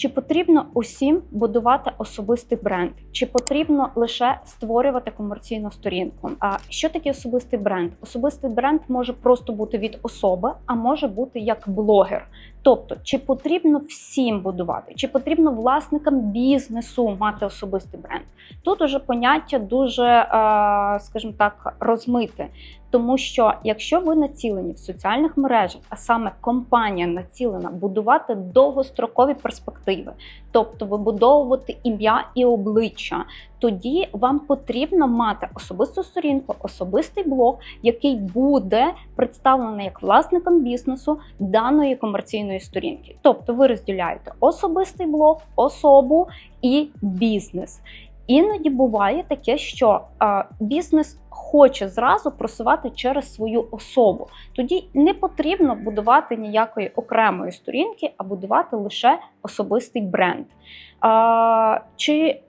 Чи потрібно усім будувати особистий бренд? Чи потрібно лише створювати комерційну сторінку? А що таке особистий бренд? Особистий бренд може просто бути від особи, а може бути як блогер. Тобто, чи потрібно всім будувати, чи потрібно власникам бізнесу мати особистий бренд? Тут уже поняття дуже, е, скажімо так, розмите. Тому що якщо ви націлені в соціальних мережах, а саме компанія націлена будувати довгострокові перспективи, тобто вибудовувати ім'я і обличчя, тоді вам потрібно мати особисту сторінку, особистий блог, який буде представлений як власником бізнесу даної комерційної сторінки. Тобто ви розділяєте особистий блог, особу і бізнес. Іноді буває таке, що е, бізнес хоче зразу просувати через свою особу. Тоді не потрібно будувати ніякої окремої сторінки, а будувати лише особистий бренд. Е, чи,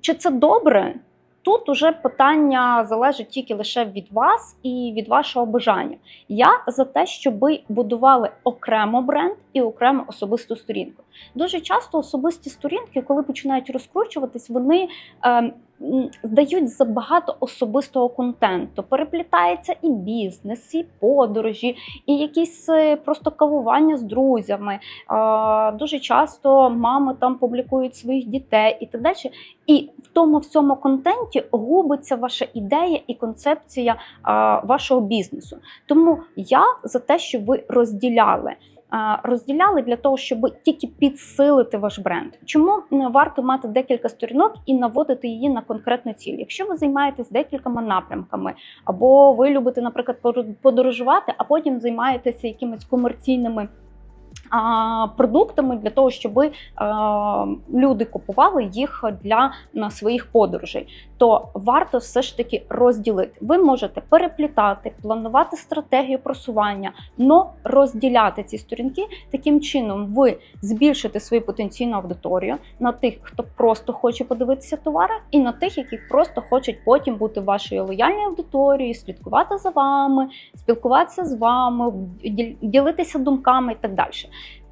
чи це добре? Тут уже питання залежить тільки лише від вас і від вашого бажання. Я за те, щоб будували окремо бренд і окремо особисту сторінку. Дуже часто особисті сторінки, коли починають розкручуватись, вони е, м, здають забагато особистого контенту. Переплітається і бізнес, і подорожі, і якісь е, просто кавування з друзями. Е, дуже часто мами там публікують своїх дітей і так далі. І в тому всьому контенті губиться ваша ідея і концепція а, вашого бізнесу. Тому я за те, щоб ви розділяли. Розділяли для того, щоб тільки підсилити ваш бренд. Чому не варто мати декілька сторінок і наводити її на конкретну ціль? Якщо ви займаєтесь декількома напрямками, або ви любите, наприклад, подорожувати, а потім займаєтеся якимись комерційними продуктами для того, щоб люди купували їх для своїх подорожей, то варто все ж таки розділити. Ви можете переплітати, планувати стратегію просування, но розділяти ці сторінки. Таким чином, ви збільшите свою потенційну аудиторію на тих, хто просто хоче подивитися товари, і на тих, які просто хочуть потім бути вашою лояльною аудиторією, слідкувати за вами, спілкуватися з вами, ділитися думками і так далі.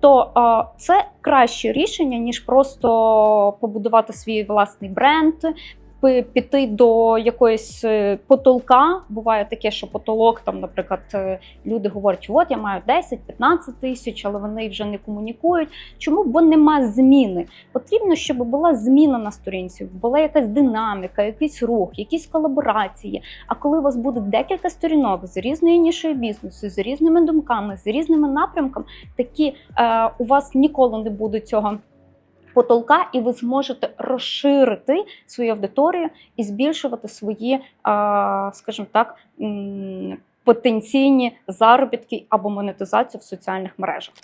То е, це краще рішення, ніж просто побудувати свій власний бренд, піти до якоїсь е, потолка. Буває таке, що потолок, там, наприклад, е, люди говорять, от я маю 10-15 тисяч, але вони вже не комунікують. Чому? Бо нема зміни. Потрібно, щоб була зміна на сторінці, була якась динаміка, якийсь рух, якісь колаборації. А коли у вас буде декілька сторінок з різною нішою бізнесу, з різними думками, з різними напрямками, такі е, у вас ніколи не буде цього. Потолка, і ви зможете розширити свою аудиторію і збільшувати свої, скажімо так, потенційні заробітки або монетизацію в соціальних мережах.